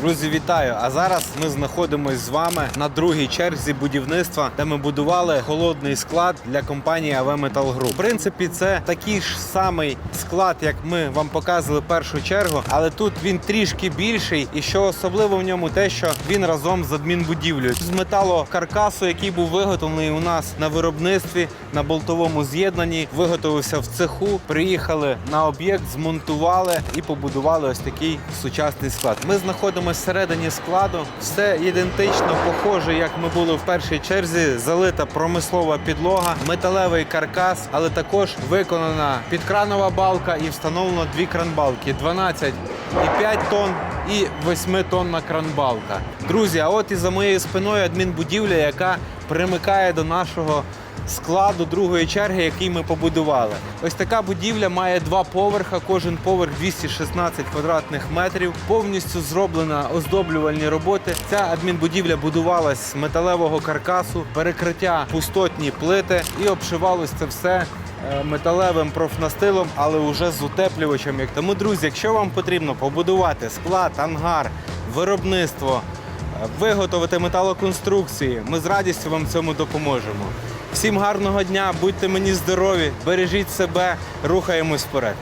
Друзі, вітаю! А зараз ми знаходимося з вами на другій черзі будівництва, де ми будували холодний склад для компанії АВ Метал Груп. В принципі, це такий ж самий склад, як ми вам показували першу чергу, але тут він трішки більший. І що особливо в ньому, те, що він разом з адмінбудівлею з металокаркасу, який був виготовлений у нас на виробництві на болтовому з'єднанні, виготовився в цеху. Приїхали на об'єкт, змонтували і побудували ось такий сучасний склад. Ми знаходимося всередині складу. Все ідентично, похоже, як ми були в першій черзі. Залита промислова підлога, металевий каркас, але також виконана підкранова балка і встановлено дві кранбалки 12,5 тонн і 8-тонна кранбалка. Друзі, а от і за моєю спиною адмінбудівля, яка примикає до нашого складу другої черги, який ми побудували. Ось така будівля має два поверха, кожен поверх 216 квадратних метрів. Повністю зроблена оздоблювальні роботи. Ця адмінбудівля будувалась з металевого каркасу, перекриття пустотні плити і обшивалось це все. е, Металевим профнастилом, але вже з утеплювачем. Тому, друзі, якщо вам потрібно побудувати склад, ангар, виробництво, е, виготовити металоконструкції, ми з радістю вам в цьому допоможемо. Всім гарного дня, будьте мені здорові, бережіть себе, рухаємось вперед.